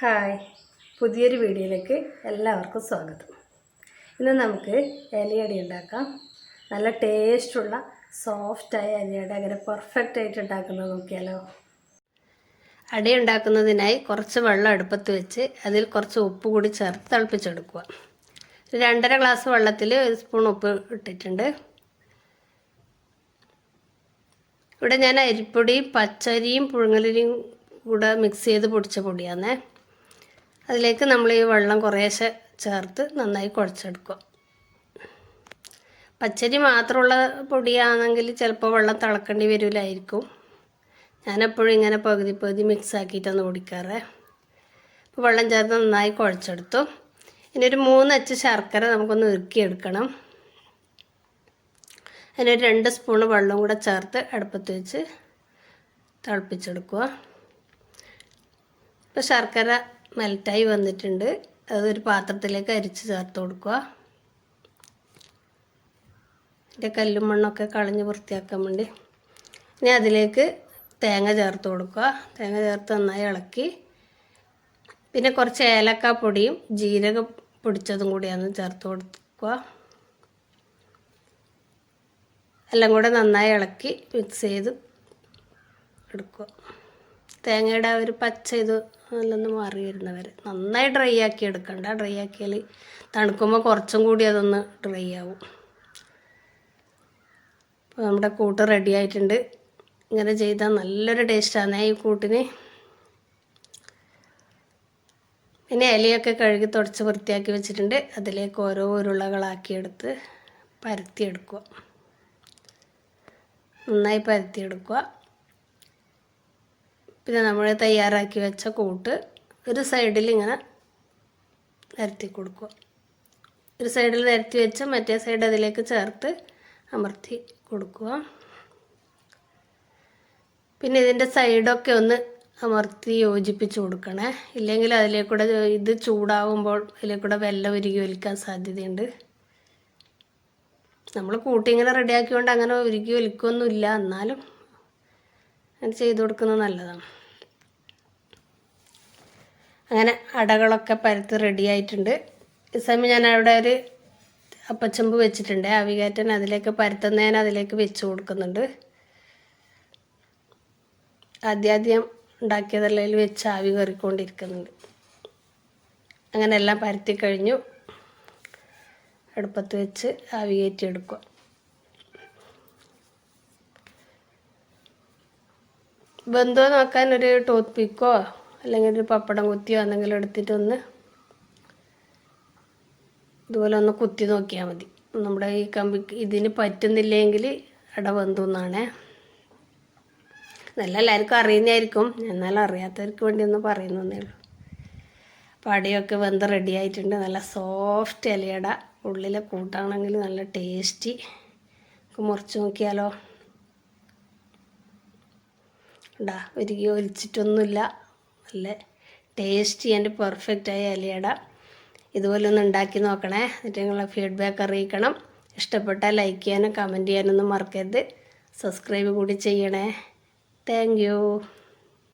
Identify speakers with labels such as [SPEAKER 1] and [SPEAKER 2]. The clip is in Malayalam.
[SPEAKER 1] ഹായ് പുതിയൊരു വീഡിയോയിലേക്ക് എല്ലാവർക്കും സ്വാഗതം ഇന്ന് നമുക്ക് ഇലയടി ഉണ്ടാക്കാം നല്ല ടേസ്റ്റുള്ള സോഫ്റ്റായ ഇലയടി അങ്ങനെ പെർഫെക്റ്റ് ആയിട്ട് ഉണ്ടാക്കുന്നത് നോക്കിയാലോ അടി ഉണ്ടാക്കുന്നതിനായി കുറച്ച് വെള്ളം അടുപ്പത്ത് വെച്ച് അതിൽ കുറച്ച് ഉപ്പ് കൂടി ചേർത്ത് തിളപ്പിച്ചെടുക്കുക രണ്ടര ഗ്ലാസ് വെള്ളത്തിൽ ഒരു സ്പൂൺ ഉപ്പ് ഇട്ടിട്ടുണ്ട് ഇവിടെ ഞാൻ അരിപ്പൊടിയും പച്ചരിയും പുഴുങ്ങലരിയും കൂടെ മിക്സ് ചെയ്ത് പൊടിച്ച പൊടിയാന്നേ അതിലേക്ക് നമ്മൾ ഈ വെള്ളം കുറേശ്ശെ ചേർത്ത് നന്നായി കുഴച്ചെടുക്കുക പച്ചരി മാത്രമുള്ള പൊടിയാണെങ്കിൽ ചിലപ്പോൾ വെള്ളം തിളക്കേണ്ടി വരില്ലായിരിക്കും ഞാനെപ്പോഴും ഇങ്ങനെ പകുതി പകുതി മിക്സ് ആക്കിയിട്ടാണ് കുടിക്കാറ് അപ്പോൾ വെള്ളം ചേർത്ത് നന്നായി കുഴച്ചെടുത്തു ഇനി ഒരു മൂന്നച്ച് ശർക്കര നമുക്കൊന്ന് ഇറുക്കിയെടുക്കണം അതിനൊരു രണ്ട് സ്പൂൺ വെള്ളം കൂടെ ചേർത്ത് അടുപ്പത്ത് വെച്ച് തിളപ്പിച്ചെടുക്കുക ഇപ്പോൾ ശർക്കര മെൽറ്റായി വന്നിട്ടുണ്ട് അതൊരു പാത്രത്തിലേക്ക് അരിച്ച് ചേർത്ത് കൊടുക്കുക ഇതിൻ്റെ കല്ലും മണ്ണൊക്കെ കളഞ്ഞ് വൃത്തിയാക്കാൻ വേണ്ടി ഇനി അതിലേക്ക് തേങ്ങ ചേർത്ത് കൊടുക്കുക തേങ്ങ ചേർത്ത് നന്നായി ഇളക്കി പിന്നെ കുറച്ച് ഏലക്കാപ്പൊടിയും ജീരകം പൊടിച്ചതും കൂടിയാണ് ചേർത്ത് കൊടുക്കുക എല്ലാം കൂടെ നന്നായി ഇളക്കി മിക്സ് ചെയ്ത് എടുക്കുക തേങ്ങയുടെ ഒരു പച്ച ഇത് അതിലൊന്ന് മാറി വരുന്നവർ നന്നായി ഡ്രൈ ആക്കി എടുക്കണ്ട ഡ്രൈ ആക്കിയാൽ തണുക്കുമ്പോൾ കുറച്ചും കൂടി അതൊന്ന് ഡ്രൈ ആവും അപ്പോൾ നമ്മുടെ കൂട്ട് റെഡി ആയിട്ടുണ്ട് ഇങ്ങനെ ചെയ്താൽ നല്ലൊരു ടേസ്റ്റാണ് ഈ കൂട്ടിന് പിന്നെ ഇലയൊക്കെ കഴുകി തുടച്ച് വൃത്തിയാക്കി വെച്ചിട്ടുണ്ട് അതിലേക്ക് ഓരോ ഉരുളകളാക്കിയെടുത്ത് പരത്തിയെടുക്കുക നന്നായി പരത്തിയെടുക്കുക പിന്നെ നമ്മൾ തയ്യാറാക്കി വെച്ച കൂട്ട് ഒരു സൈഡിൽ ഇങ്ങനെ നിരത്തി കൊടുക്കുക ഒരു സൈഡിൽ നിരത്തി വെച്ച് മറ്റേ സൈഡ് അതിലേക്ക് ചേർത്ത് അമർത്തി കൊടുക്കുക പിന്നെ ഇതിൻ്റെ സൈഡൊക്കെ ഒന്ന് അമർത്തി യോജിപ്പിച്ച് കൊടുക്കണേ ഇല്ലെങ്കിൽ അതിലേക്കൂടെ ഇത് ചൂടാവുമ്പോൾ അതിലേക്കൂടെ വെള്ളം ഉരുകി വലിക്കാൻ സാധ്യതയുണ്ട് നമ്മൾ കൂട്ടി ഇങ്ങനെ റെഡിയാക്കിയോണ്ട് അങ്ങനെ ഉരുകി വലിക്കൊന്നുമില്ല എന്നാലും അങ്ങനെ ചെയ്ത് കൊടുക്കുന്നത് നല്ലതാണ് അങ്ങനെ അടകളൊക്കെ പരത്ത് റെഡി ആയിട്ടുണ്ട് ഈ സമയം ഞാൻ അവിടെ ഒരു അപ്പച്ചമ്പ് വെച്ചിട്ടുണ്ട് അവികാറ്റൻ അതിലേക്ക് പരത്തുന്നതിന് അതിലേക്ക് വെച്ച് കൊടുക്കുന്നുണ്ട് ആദ്യാദ്യം ഉണ്ടാക്കിയതല്ലെങ്കിൽ വെച്ച് ആവി കയറിക്കൊണ്ടിരിക്കുന്നുണ്ട് അങ്ങനെ എല്ലാം പരത്തി കഴിഞ്ഞു അടുപ്പത്ത് വെച്ച് ആവി എടുക്കുക വെന്തോ നോക്കാൻ ഒരു ടൂത്ത് പിക്കോ അല്ലെങ്കിൽ ഒരു പപ്പടം കുത്തിയോ എന്തെങ്കിലും എടുത്തിട്ടൊന്ന് ഇതുപോലെ ഒന്ന് കുത്തി നോക്കിയാൽ മതി നമ്മുടെ ഈ കമ്പി ഇതിന് പറ്റുന്നില്ലെങ്കിൽ അട വെന്തുന്നാണേ നല്ല എല്ലാവർക്കും അറിയുന്നതായിരിക്കും എന്നാൽ അറിയാത്തവർക്ക് വേണ്ടി ഒന്ന് പറയുന്നേ ഉള്ളൂ പടയൊക്കെ വെന്ത് റെഡി ആയിട്ടുണ്ട് നല്ല സോഫ്റ്റ് ഇലയട ഉള്ളിലെ കൂട്ടാണെങ്കിൽ നല്ല ടേസ്റ്റി നമുക്ക് മുറിച്ച് നോക്കിയാലോ ഉണ്ടാ ഒരുക്കി ഒലിച്ചിട്ടൊന്നുമില്ല നല്ല ടേസ്റ്റി ആൻഡ് ആയി ഇലയട ഇതുപോലെ ഒന്ന് ഉണ്ടാക്കി നോക്കണേ എന്നിട്ട് നിങ്ങളെ ഫീഡ്ബാക്ക് അറിയിക്കണം ഇഷ്ടപ്പെട്ടാൽ ലൈക്ക് ചെയ്യാനും കമൻറ്റ് ചെയ്യാനൊന്നും മറക്കരുത് സബ്സ്ക്രൈബ് കൂടി ചെയ്യണേ താങ്ക്